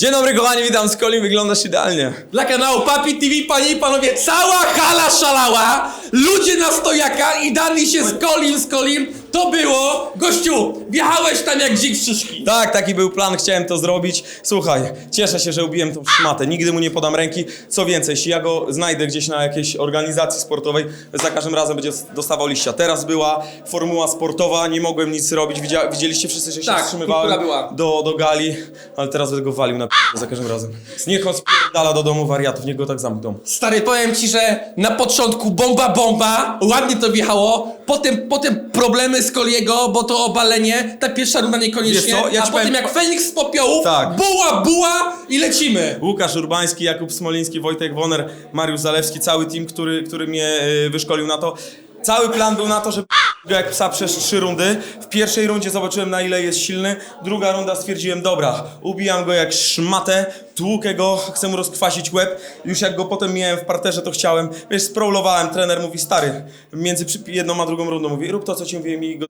Dzień dobry kochani, witam. Z Colin, wyglądasz idealnie. Dla kanału Papi TV, panie i panowie, cała hala szalała, ludzie na stojakach i dali się z Kolim, z Kolim, to było, gościu, wjechałeś tam jak dzik w szyszki. Tak, taki był plan, chciałem to zrobić. Słuchaj, cieszę się, że ubiłem tą szmatę, nigdy mu nie podam ręki. Co więcej, jeśli ja go znajdę gdzieś na jakiejś organizacji sportowej, za każdym razem będzie dostawał liścia. Teraz była formuła sportowa, nie mogłem nic robić, Widzia, widzieliście wszyscy, że się Tak, wstrzymywałem była. do, do gali, ale teraz będę go walił na p- za każdym razem. Niech on spierdala do domu wariatów, niech go tak zamkną. Stary, powiem ci, że na początku bomba, bomba, ładnie to wjechało, potem, potem problemy z Koliego, bo to obalenie, ta pierwsza runda niekoniecznie, Wiesz co, ja a ci potem powiem- jak Feniks z popiołów, Tak. buła, buła i lecimy. Łukasz Urbański, Jakub Smoliński, Wojtek Woner, Mariusz Zalewski, cały team, który, który mnie y, wyszkolił na to. Cały plan był na to, że go jak psa przez trzy rundy. W pierwszej rundzie zobaczyłem na ile jest silny, druga runda stwierdziłem, dobra, ubijam go jak szmatę, tłukę go, chcę mu rozkwasić łeb. Już jak go potem miałem w parterze, to chciałem, wiesz, sprowlowałem, trener mówi, stary, między jedną a drugą rundą mówi, rób to, co ci mówiłem i go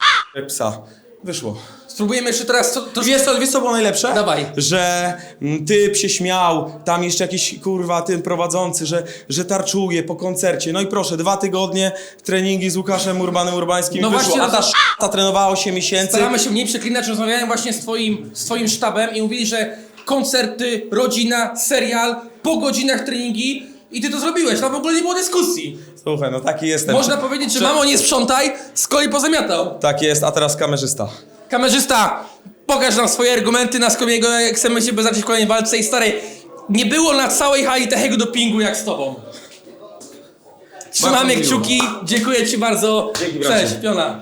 psa. Wyszło. Spróbujemy jeszcze teraz, co, to Wiesz co, wiesz co było najlepsze? Dawaj. Że mm, typ się śmiał, tam jeszcze jakiś kurwa tym prowadzący, że, że tarczuje po koncercie. No i proszę, dwa tygodnie treningi z Łukaszem Urbanem Urbańskim No wyszło, właśnie, a ta roz- ta trenowała 8 miesięcy. Staramy się mniej przeklinać, rozmawiałem właśnie z twoim, z twoim sztabem i mówili, że koncerty, rodzina, serial, po godzinach treningi i ty to zrobiłeś, tam w ogóle nie było dyskusji. Słuchaj, no taki jestem. Można powiedzieć, że mamo nie sprzątaj, z kolei pozamiatał. Tak jest, a teraz kamerzysta. Kamerzysta, pokaż nam swoje argumenty na Skomiego, jak chcemy się zacząć w kolejnej walce i stary, nie było na całej hali takiego dopingu jak z tobą. Trzymamy miło. kciuki, dziękuję ci bardzo. Dzięki, bracie. Cześć, piona.